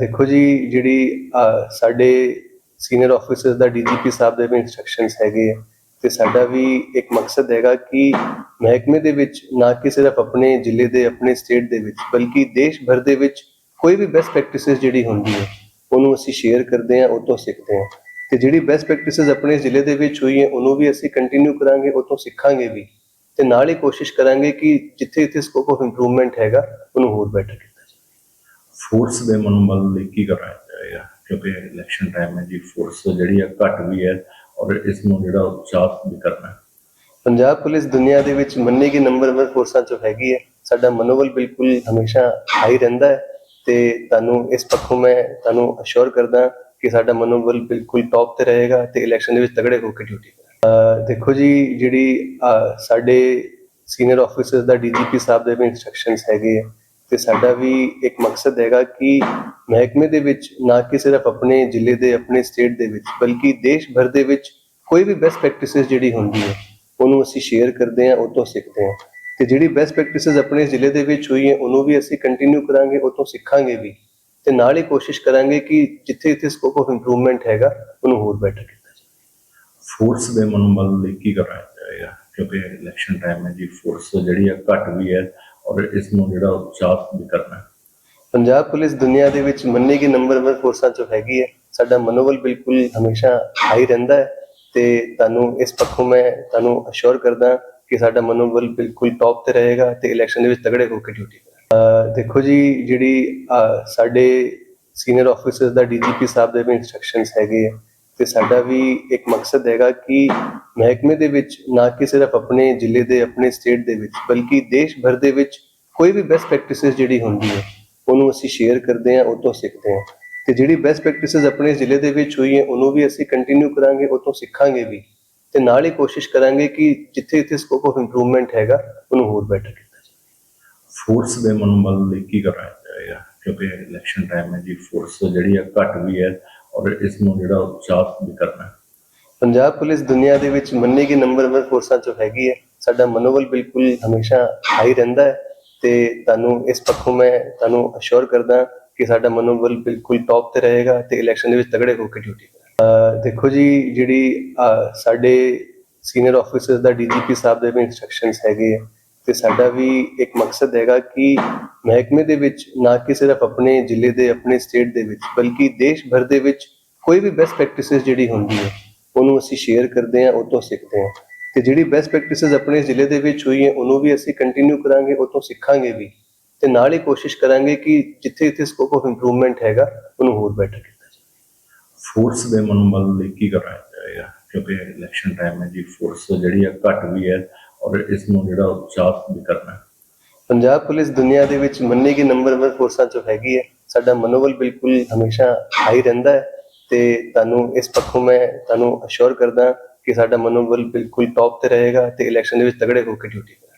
ਦੇਖੋ ਜੀ, ਜਿਹੜੀ ਸਾਡੇ ਸੀਨੀਅਰ ਆਫੀਸਰਸ ਦਾ ਡੀਜੀਪੀ ਸਾਹਿਬ ਦੇ ਵੀ ਇਨਸਟਰਕਸ਼ਨਸ ਹੈਗੇ ਆ ਤੇ ਸਾਡਾ ਵੀ ਇੱਕ ਮਕਸਦ ਹੈਗਾ ਕਿ ਮਹਿਕਮੇ ਦੇ ਵਿੱਚ ਨਾ ਕਿ ਸਿਰਫ ਆਪਣੇ ਜ਼ਿਲ੍ਹੇ ਦੇ, ਆਪਣੇ ਸਟੇਟ ਦੇ ਵਿੱਚ, ਬਲਕਿ ਦੇਸ਼ ਭਰ ਦੇ ਵਿੱਚ ਕੋਈ ਵੀ ਬੈਸਟ ਪ੍ਰੈਕਟਿਸਿਸ ਜਿਹੜੀ ਹੁੰਦੀ ਹੈ, ਉਹਨੂੰ ਅਸੀਂ ਸ਼ੇਅਰ ਕਰਦੇ ਹਾਂ, ਉਹ ਤੋਂ ਸਿੱਖਦੇ ਹਾਂ। ਤੇ ਜਿਹੜੀ ਬੈਸਟ ਪ੍ਰੈਕਟਿਸਿਸ ਆਪਣੇ ਜ਼ਿਲ੍ਹੇ ਦੇ ਵਿੱਚ ਹੋਈ ਹੈ, ਉਹਨੂੰ ਵੀ ਅਸੀਂ ਕੰਟੀਨਿਊ ਕਰਾਂਗੇ, ਉਹ ਤੋਂ ਸਿੱਖਾਂਗੇ ਵੀ। ਤੇ ਨਾਲ ਹੀ ਕੋਸ਼ਿਸ਼ ਕਰਾਂਗੇ ਕਿ ਜਿੱਥੇ ਜਿੱਥੇ ਸਕੋਪ ਆਫ ਇੰਪਰੂਵਮੈਂਟ ਹੈਗਾ, ਉਹਨੂੰ ਹੋਰ ਬੈਟਰ ਫੋਰਸ ਦੇ ਮਨੋਬਲ ਲਈ ਕੀ ਕਰਨਾ ਚਾਹੀਦਾ? ਕਿਉਂਕਿ ਇਲੈਕਸ਼ਨ ਟਾਈਮ ਹੈ ਜੀ ਫੋਰਸ ਜਿਹੜੀ ਹੈ ਘੱਟ ਵੀ ਹੈ ਔਰ ਇਸ ਨੂੰ ਜਿਹੜਾ ਉਤਸ਼ਾਹ ਵੀ ਕਰਨਾ ਹੈ। ਪੰਜਾਬ ਪੁਲਿਸ ਦੁਨੀਆ ਦੇ ਵਿੱਚ ਮੰਨੀ ਗਈ ਨੰਬਰ 1 ਫੋਰਸਾਂ ਚੋਂ ਹੈਗੀ ਹੈ। ਸਾਡਾ ਮਨੋਬਲ ਬਿਲਕੁਲ ਹਮੇਸ਼ਾ ਹਾਈ ਰਹਿੰਦਾ ਹੈ ਤੇ ਤੁਹਾਨੂੰ ਇਸ ਪੱਖੋਂ ਮੈਂ ਤੁਹਾਨੂੰ ਅਸ਼ੋਰ ਕਰਦਾ ਕਿ ਸਾਡਾ ਮਨੋਬਲ ਬਿਲਕੁਲ ਟੌਪ ਤੇ ਰਹੇਗਾ ਤੇ ਇਲੈਕਸ਼ਨ ਦੇ ਵਿੱਚ ਤਗੜੇ ਹੋ ਕੇ ਡਿਊਟੀ ਕਰਾਂਗੇ ਅਹ ਦੇਖੋ ਜੀ, ਜਿਹੜੀ, ਅਹ ਸਾਡੇ ਸੀਨੀਅਰ ਆਫੀਸਰਸ ਦਾ ਡੀਜੀਪੀ ਸਾਹਿਬ ਦੇ ਵੀ ਇਨਸਟਰਕਸ਼ਨਸ ਹੈਗੇ ਆ ਤੇ ਸਾਡਾ ਵੀ ਇੱਕ ਮਕਸਦ ਹੈਗਾ ਕਿ ਮਹਿਕਮੇ ਦੇ ਵਿੱਚ ਨਾ ਕਿ ਸਿਰਫ ਆਪਣੇ ਜ਼ਿਲ੍ਹੇ ਦੇ, ਆਪਣੇ ਸਟੇਟ ਦੇ ਵਿੱਚ, ਬਲਕਿ ਦੇਸ਼ ਭਰ ਦੇ ਵਿੱਚ ਕੋਈ ਵੀ ਬੈਸਟ ਪ੍ਰੈਕਟਿਸਿਸ ਜਿਹੜੀ ਹੁੰਦੀ ਹੈ, ਉਹਨੂੰ ਅਸੀਂ ਸ਼ੇਅਰ ਕਰਦੇ ਹਾਂ, ਉਹ ਤੋਂ ਸਿੱਖਦੇ ਹਾਂ। ਤੇ ਜਿਹੜੀ ਬੈਸਟ ਪ੍ਰੈਕਟਿਸਿਸ ਆਪਣੇ ਜ਼ਿਲ੍ਹੇ ਦੇ ਵਿੱਚ ਹੋਈ ਹੈ, ਉਹਨੂੰ ਵੀ ਅਸੀਂ ਕੰਟੀਨਿਊ ਕਰਾਂਗੇ, ਉਹ ਤੋਂ ਸਿੱਖਾਂਗੇ ਵੀ। ਤੇ ਨਾਲ ਹੀ ਕੋਸ਼ਿਸ਼ ਕਰਾਂਗੇ ਕਿ ਜਿੱਥੇ ਜਿੱਥੇ ਸਕੋਪ ਆਫ ਇੰਪਰੂਵਮੈਂਟ ਹੈਗਾ, ਉਹਨੂੰ ਹੋਰ ਬੈਟਰ ਕੀਤਾ ਜਾਵੇ। ਫੋਰਸ ਦੇ ਮਨੋਬਲ ਲਈ ਕੀ ਕਰਨਾ ਚਾਹੀਦਾ? ਕਿਉਂਕਿ ਇਲੈਕਸ਼ਨ ਟਾਈਮ ਹੈ ਜੀ ਫੋਰਸ ਜਿਹੜੀ ਹੈ ਘੱਟ ਵੀ ਹੈ ਔਰ ਇਸ ਨੂੰ ਜਿਹੜਾ ਉਤਸ਼ਾਹ ਵੀ ਕਰਨਾ ਹੈ। ਪੰਜਾਬ ਪੁਲਿਸ ਦੁਨੀਆ ਦੇ ਵਿੱਚ ਮੰਨੀ ਗਈ ਨੰਬਰ 1 ਫੋਰਸਾਂ ਚੋਂ ਹੈਗੀ ਹੈ, ਸਾਡਾ ਮਨੋਬਲ ਬਿਲਕੁਲ ਹਮੇਸ਼ਾ ਹਾਈ ਰਹਿੰਦਾ ਹੈ ਤੇ ਤੁਹਾਨੂੰ ਇਸ ਪੱਖੋਂ ਮੈਂ ਤੁਹਾਨੂੰ ਅਸ਼ੋਰ ਕਰਦਾ ਕਿ ਸਾਡਾ ਮਨੋਬਲ ਬਿਲਕੁਲ ਟੌਪ ਤੇ ਰਹੇਗਾ ਤੇ ਇਲੈਕਸ਼ਨ ਦੇ ਵਿੱਚ ਤਗੜੇ ਹੋ ਕੇ ਡਿਊਟੀ ਕਰਾਂਗੇ ਦੇਖੋ ਜੀ, ਜਿਹੜੀ ਸਾਡੇ ਸੀਨੀਅਰ ਆਫੀਸਰਸ ਦਾ ਡੀਜੀਪੀ ਸਾਹਿਬ ਦੇ ਵੀ ਇਨਸਟਰਕਸ਼ਨਸ ਹੈਗੇ ਆ ਤੇ ਸਾਡਾ ਵੀ ਇੱਕ ਮਕਸਦ ਹੈਗਾ ਕਿ ਮਹਿਕਮੇ ਦੇ ਵਿੱਚ, ਨਾ ਕਿ ਸਿਰਫ ਆਪਣੇ ਜ਼ਿਲ੍ਹੇ ਦੇ, ਆਪਣੇ ਸਟੇਟ ਦੇ ਵਿੱਚ, ਬਲਕਿ ਦੇਸ਼ ਭਰ ਦੇ ਵਿੱਚ ਕੋਈ ਵੀ ਬੈਸਟ ਪ੍ਰੈਕਟਿਸਿਸ ਜਿਹੜੀ ਹੁੰਦੀ ਹੈ, ਉਹਨੂੰ ਅਸੀਂ ਸ਼ੇਅਰ ਕਰਦੇ ਹਾਂ, ਉਹ ਤੋਂ ਸਿੱਖਦੇ ਹਾਂ। ਤੇ ਜਿਹੜੀ ਬੈਸਟ ਪ੍ਰੈਕਟਿਸਿਸ ਆਪਣੇ ਜ਼ਿਲ੍ਹੇ ਦੇ ਵਿੱਚ ਹੋਈ ਹੈ, ਉਹਨੂੰ ਵੀ ਅਸੀਂ ਕੰਟੀਨਿਊ ਕਰਾਂਗੇ, ਉਹ ਤੋਂ ਸਿੱਖਾਂਗੇ ਵੀ। ਤੇ ਨਾਲ ਹੀ ਕੋਸ਼ਿਸ਼ ਕਰਾਂਗੇ ਕਿ ਜਿੱਥੇ ਜਿੱਥੇ ਸਕੋਪ ਆਫ ਇੰਪਰੂਵਮੈਂਟ ਹੈਗਾ, ਉਹਨੂੰ ਹੋਰ ਬੈਟਰ ਕੀਤਾ ਜਾਵੇ। ਫੋਰਸ ਦੇ ਮਨੋਬਲ ਲਈ ਕੀ ਕਰਨਾ ਚਾਹੀਦਾ ਕਿਉਂਕਿ ਇਲੈਕਸ਼ਨ ਟਾਈਮ ਹੈ ਜੀ ਫੋਰਸ ਜਿਹੜੀ ਹੈ ਘੱਟ ਵੀ ਹੈ, ਔਰ ਇਸ ਨੂੰ ਜਿਹੜਾ ਉਤਸ਼ਾਹ ਵੀ ਕਰਨਾ ਪੰਜਾਬ ਪੁਲਿਸ ਦੁਨੀਆ ਦੇ ਵਿੱਚ ਮੰਨੀ ਗਈ ਨੰਬਰ 1 ਫੋਰਸਾਂ ਚੋਂ ਹੈਗੀ ਹੈ। ਸਾਡਾ ਮਨੋਬਲ ਬਿਲਕੁਲ ਹਮੇਸ਼ਾ ਹਾਈ ਰਹਿੰਦਾ ਹੈ ਤੇ ਤੁਹਾਨੂੰ ਇਸ ਪੱਖੋਂ ਮੈਂ ਤੁਹਾਨੂੰ ਅਸ਼ੋਰ ਕਰਦਾ ਕਿ ਸਾਡਾ ਮਨੋਬਲ ਬਿਲਕੁਲ ਟੌਪ ਤੇ ਰਹੇਗਾ ਤੇ ਇਲੈਕਸ਼ਨ ਦੇ ਵਿੱਚ ਤਗੜੇ ਹੋ ਕੇ ਡਿਊਟੀ ਕਰਾਂਗੇ ਦੇਖੋ ਜੀ, ਜਿਹੜੀ ਸਾਡੇ ਸੀਨੀਅਰ ਆਫੀਸਰਸ ਦਾ ਡੀਜੀਪੀ ਸਾਹਿਬ ਦੇ ਵੀ ਇਨਸਟਰਕਸ਼ਨਸ ਹੈਗੇ ਹੈ ਤੇ ਸਾਡਾ ਵੀ ਇੱਕ ਮਕਸਦ ਹੈਗਾ ਕਿ ਮਹਿਕਮੇ ਦੇ ਵਿੱਚ ਨਾ ਕਿ ਸਿਰਫ ਆਪਣੇ ਜ਼ਿਲ੍ਹੇ ਦੇ, ਆਪਣੇ ਸਟੇਟ ਦੇ ਵਿੱਚ, ਬਲਕਿ ਦੇਸ਼ ਭਰ ਦੇ ਵਿੱਚ ਕੋਈ ਵੀ ਬੈਸਟ ਪ੍ਰੈਕਟਿਸਿਸ ਜਿਹੜੀ ਹੁੰਦੀ ਹੈ ਉਹਨੂੰ ਅਸੀਂ ਸ਼ੇਅਰ ਕਰਦੇ ਹਾਂ ਉਹ ਤੋਂ ਸਿੱਖਦੇ ਹਾਂ। ਤੇ ਜਿਹੜੀ ਬੈਸਟ ਪ੍ਰੈਕਟਿਸਿਸ ਆਪਣੇ ਜ਼ਿਲ੍ਹੇ ਦੇ ਵਿੱਚ ਹੋਈ ਹੈ ਉਹਨੂੰ ਵੀ ਅਸੀਂ ਕੰਟੀਨਿਊ ਕਰਾਂਗੇ ਉਹ ਤੋਂ ਸਿੱਖਾਂਗੇ ਵੀ। ਤੇ ਨਾਲ ਹੀ ਕੋਸ਼ਿਸ਼ ਕਰਾਂਗੇ ਕਿ ਜਿੱਥੇ ਜਿੱਥੇ ਸਕੋਪ ਆਫ ਇੰਪਰੂਵਮੈਂਟ ਹੈਗਾ ਉਹਨੂੰ ਹੋਰ ਬੈਟਰ ਕੀਤਾ ਜਾਵੇ। ਫੋਰਸ ਦੇ ਮਨੋਬਲ ਲਈ ਕੀ ਕਰਨਾ ਚਾਹੀਦਾ? ਕਿਉਂਕਿ ਇਲੈਕਸ਼ਨ ਟਾਈਮ ਹੈ ਜੀ ਫੋਰਸ ਜਿਹੜੀ ਹੈ ਘੱਟ ਵੀ ਹੈ ਔਰ ਇਸ ਨੂੰ ਜਿਹੜਾ ਉਤਸ਼ਾਹ ਵੀ ਕਰਨਾ ਹੈ। ਪੰਜਾਬ ਪੁਲਿਸ ਦੁਨੀਆ ਦੇ ਵਿੱਚ ਮੰਨੀ ਗਈ ਨੰਬਰ 1 ਫੋਰਸਾਂ ਚੋਂ ਹੈਗੀ ਹੈ। ਸਾਡਾ ਮਨੋਬਲ ਬਿਲਕੁਲ ਹਮੇਸ਼ਾ ਹਾਈ ਰਹਿੰਦਾ ਹੈ। ਤੇ ਤੁਹਾਨੂੰ ਇਸ ਪੱਖੋਂ ਮੈਂ ਤੁਹਾਨੂੰ ਅਸ਼ੋਰ ਕਰਦਾ ਕਿ ਸਾਡਾ ਮਨੋਬਲ ਬਿਲਕੁਲ ਟੌਪ ਤੇ ਰਹੇਗਾ ਤੇ ਇਲੈਕਸ਼ਨ ਦੇ ਵਿੱਚ ਤਗੜੇ ਹੋ ਕੇ ਡਿਊਟੀ ਕਰਾਂਗੇ।